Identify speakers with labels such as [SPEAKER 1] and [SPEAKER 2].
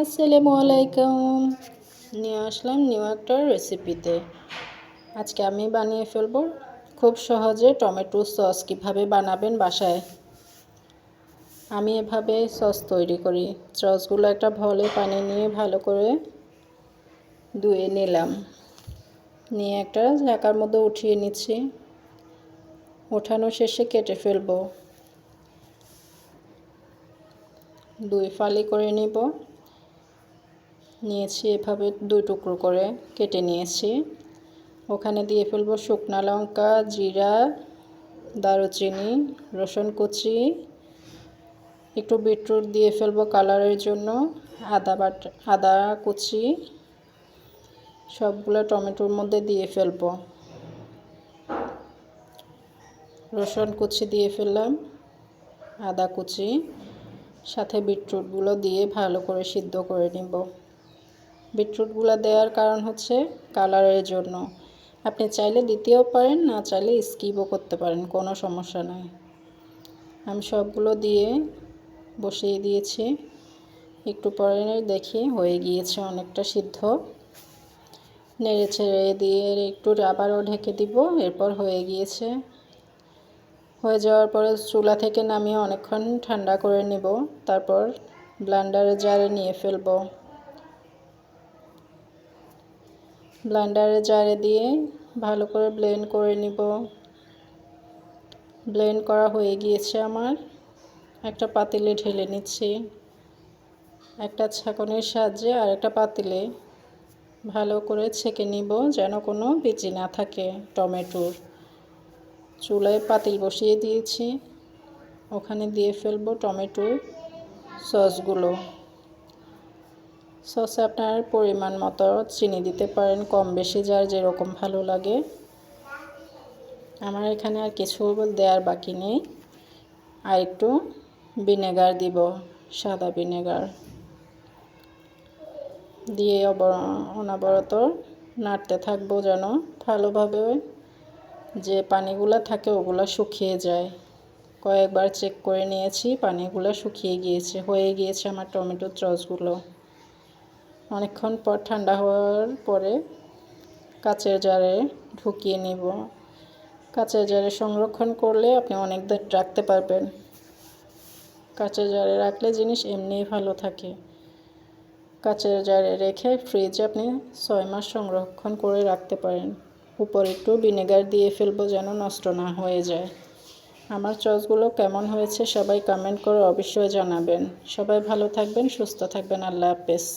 [SPEAKER 1] আসসালামু আলাইকুম। নিয়ে আসলাম নিউ একটা রেসিপিতে আজকে আমি বানিয়ে ফেলব খুব সহজে টমেটো সস। কীভাবে বানাবেন বাসায়? আমি এভাবে সস তৈরি করি। সসগুলো একটা ভলে পানি নিয়ে ভালো করে ধুয়ে নিলাম। নিয়ে একটা ঝাঁকার মধ্যে উঠিয়ে নিচ্ছি। ওঠানো শেষে কেটে ফেলব। দুই ফালি করে নিব। নিয়েছি, এভাবে দুই টুকরো করে কেটে নিয়েছি। ওখানে দিয়ে ফেলব শুকনো লঙ্কা, জিরা, দারুচিনি, রসুন কুচি। একটু বিটরুট দিয়ে ফেলব কালারের জন্য, আদা বাট, আদা কুচি। সবগুলো টমেটোর মধ্যে দিয়ে ফেলব। রসুন কুচি দিয়ে ফেললাম, আদা কুচি। সাথে বিটরুটগুলো দিয়ে ভালো করে সিদ্ধ করে নিব। বিটরুটগুলো দেওয়ার কারণ হচ্ছে কালারের জন্য। আপনি চাইলে দিতেও পারেন, না চাইলে স্কিপও করতে পারেন, কোনো সমস্যা নাই। আমি সবগুলো দিয়ে বসিয়ে দিয়েছি। একটু পরে দেখি হয়ে গিয়েছে অনেকটা সিদ্ধ। নেড়ে ছেড়ে দিয়ে একটু আবারও ঢেকে দিব, এরপর হয়ে গিয়েছে। হয়ে যাওয়ার পরে চুলা থেকে নামিয়ে অনেকক্ষণ ঠান্ডা করে নিব, তারপর ব্লান্ডারে জারে নিয়ে ফেলব। ব্লেন্ডারে জারে দিয়ে ভালো করে ব্লেন্ড করে নিব। ব্লেন্ড করা হয়ে গিয়েছে আমার। একটা পাতিলে ঢেলে নিচ্ছি। একটা ছাকনের সাহায্যে আর একটা পাতিলে ভালো করে ছেঁকে নিব যেন কোনো বিচি না থাকে টমেটোর। চুলায় পাতিল বসিয়ে দিয়েছি। ওখানে দিয়ে ফেলব টমেটোর সসগুলো। সসে আপনার পরিমাণ মতো চিনি দিতে পারেন, কম বেশি যার যেরকম ভালো লাগে। আমার এখানে আর কিছু দেওয়ার বাকি নেই। আর একটু ভিনেগার দিব, সাদা ভিনেগার। দিয়ে অনবরত নাড়তে থাকব যেন ভালোভাবে যে পানিগুলো থাকে ওগুলো শুকিয়ে যায়। কয়েকবার চেক করে নিয়েছি, পানিগুলো শুকিয়ে গিয়েছে, হয়ে গিয়েছে আমার টমেটোর চসগুলো অনেকক্ষণ পর ঠান্ডা হওয়ার পরে কাচের জারে ঢুকিয়ে নিব। কাচের জারে সংরক্ষণ করলে আপনি অনেক দিন রাখতে পারবেন। কাচের জারে রাখলে জিনিস এমনিই ভালো থাকে। কাচের জারে রেখে ফ্রিজে আপনি ছয় মাস সংরক্ষণ করে রাখতে পারেন। উপরে একটু ভিনেগার দিয়ে ফেলব যেন নষ্ট না হয়ে যায়। আমার চসগুলো কেমন হয়েছে সবাই কমেন্ট করে অবশ্যই জানাবেন। সবাই ভালো থাকবেন, সুস্থ থাকবেন, আল্লাহ হাফেজ।